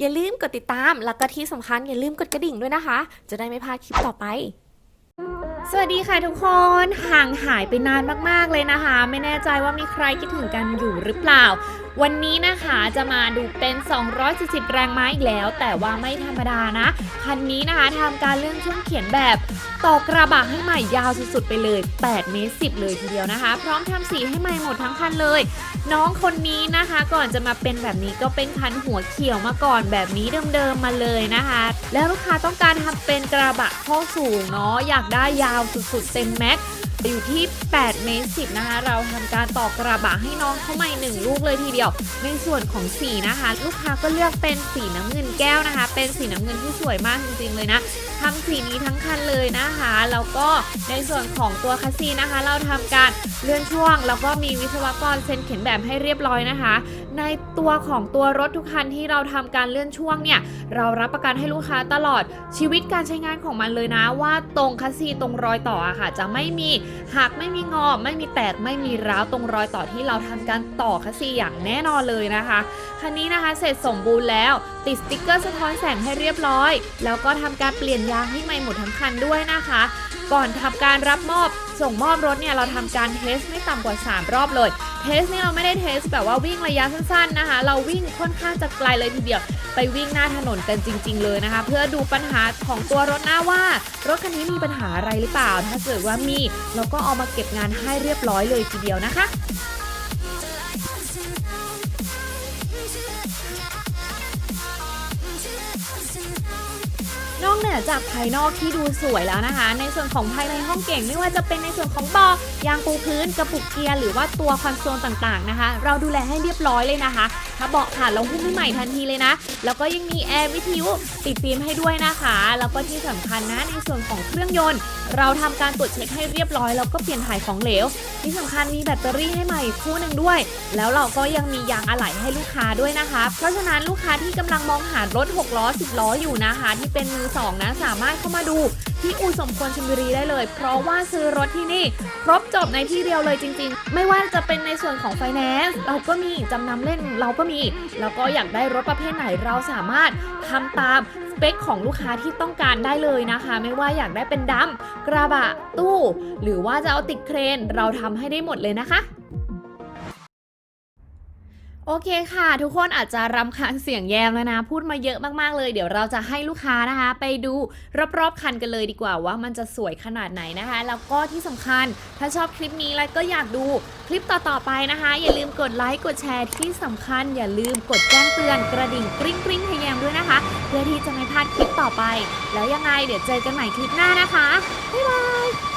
อย่าลืมกดติดตาม แล้วก็ที่สำคัญอย่าลืมกดกระดิ่งด้วยนะคะ จะได้ไม่พลาดคลิปต่อไป สวัสดีค่ะทุกคนห่างหายไปนานมากๆเลยนะคะ ไม่แน่ใจว่ามีใครคิดถึงกันอยู่หรือเปล่า วันนี้นะคะจะมาดูเป็น 240 แรงม้าอีกแล้ว แต่ว่าไม่ธรรมดานะ คันนี้นะคะทำการเลื่อนช่วงเขียนแบบต่อกระบะให้ใหม่ยาวสุดๆไปเลย 8 เมตร 10 เลยทีเดียวนะคะ พร้อมทำสีให้ใหม่หมดทั้งคันเลย น้องคนนี้นะคะก่อนจะมาเป็นแบบนี้ก็เป็นคันหัวเขียวมาก่อนแบบนี้เดิมๆมาเลยนะคะ แล้วลูกค้าต้องการทำเป็นกระบะข้อสูงเนาะอยากได้ยาวสุดๆเต็มแม็กซ์ อยู่ที่8เมตร10นะคะ เราทำการต่อกระบะให้น้องเขาใหม่หนึ่งลูกเลยทีเดียว ในส่วนของสีนะคะ ลูกค้าก็เลือกเป็นสีน้ำเงินแก้วนะคะ เป็นสีน้ำเงินที่สวยมากจริงๆเลยนะ ทำสีนี้ทั้งคันเลยนะคะ แล้วก็ในส่วนของตัวคัสซีนะคะ เราทำการเลื่อนช่วง แล้วก็มีวิศวกรเซ็นเขียนแบบให้เรียบร้อยนะคะ ในตัวของตัวรถทุกคันที่เราทำการเลื่อนช่วงเนี่ย เรารับประกันให้ลูกค้าตลอดชีวิตการใช้งานของมันเลยนะ ว่าตรงคัสซีตรงรอยต่ออะค่ะ จะไม่มีหักไม่มีงอไม่มีแตกไม่มีร้าวตรงรอยต่อที่เราทำการต่อคัสซีอย่างแน่นอนเลยนะคะคันนี้นะคะเสร็จสมบูรณ์แล้ว ติดสติกเกอร์สะท้อนแสงให้เรียบร้อย แล้วก็ทำการเปลี่ยนยางให้ใหม่หมดทั้งคันด้วยนะคะ ก่อนทำการรับมอบส่งมอบรถเนี่ยเราทำการเทสไม่ต่ำกว่า 3 รอบเลย เทสเนี่ยเราไม่ได้เทสแบบว่าวิ่งระยะสั้นๆนะคะ เราวิ่งค่อนข้างจะไกลเลยทีเดียว ไปวิ่งหน้าถนนกันจริง ๆ เลยนะคะ เพื่อดูปัญหาของตัวรถหน้าว่า รถคันนี้มีปัญหาอะไรหรือเปล่า ถ้าเกิดว่ามีเราก็เอามาเก็บงานให้เรียบร้อยเลยทีเดียวนะคะน เหนือจากภายนอกที่ดูสวยแล้วนะคะ ในส่วนของภายในห้องเก่งไม่ว่าจะเป็นในส่วนของเบาะยางปูพื้นกระปุกเกียร์หรือว่าตัวคอนโซลต่างๆนะคะ เราดูแลให้เรียบร้อยเลยนะคะ ถ้าเบาะขาดเราหุ้มให้ใหม่ทันทีเลยนะ แล้วก็ยังมีแอร์วิทยุติดฟิล์มให้ด้วยนะคะ แล้วก็ที่สำคัญนะในส่วนของเครื่องยนต์ เราทำการตรวจเช็คให้เรียบร้อยแล้วก็เปลี่ยนถ่ายของเหลว ที่สำคัญมีแบตเตอรี่ให้ใหม่คู่หนึ่งด้วย แล้วเราก็ยังมียางอะไหล่ให้ลูกค้าด้วยนะคะ เพราะฉะนั้นลูกค้าที่กำลังมองหารถ6ล้อ10ล้ออยู่นะคะ ที่เป็นมือสองนะ สามารถเข้ามาดูที่อูสมควรชลบุรีได้เลย เพราะว่าซื้อรถที่นี่ ครบจบในที่เดียวเลยจริง ๆ ไม่ว่าจะเป็นในส่วนของไฟแนนซ์เราก็มีจำนำเล่นเราก็มี แล้วก็อยากได้รถประเภทไหนเราสามารถทำตามสเปคของลูกค้าที่ต้องการได้เลยนะคะ ไม่ว่าอยากได้เป็นดัมกระบะตู้ หรือว่าจะเอาติดเครน เราทำให้ได้หมดเลยนะคะ โอเคค่ะ ทุกคนอาจจะรำคาญเสียงแยมแล้วนะ พูดมาเยอะมากๆเลย เดี๋ยวเราจะให้ลูกค้านะคะ ไปดูรอบๆคันกันเลยดีกว่าว่ามันจะสวยขนาดไหนนะคะ แล้วก็ที่สำคัญถ้าชอบคลิปนี้แล้วก็อยากดูคลิปต่อๆไปนะคะ อย่าลืมกดไลค์กดแชร์ที่สำคัญ อย่าลืมกดแจ้งเตือนกระดิ่งกริ๊งกริ๊งให้แยมด้วยนะคะ เพื่อที่จะไม่พลาดคลิปต่อไป แล้วยังไงเดี๋ยวเจอกันใหม่คลิปหน้านะคะบ๊ายบาย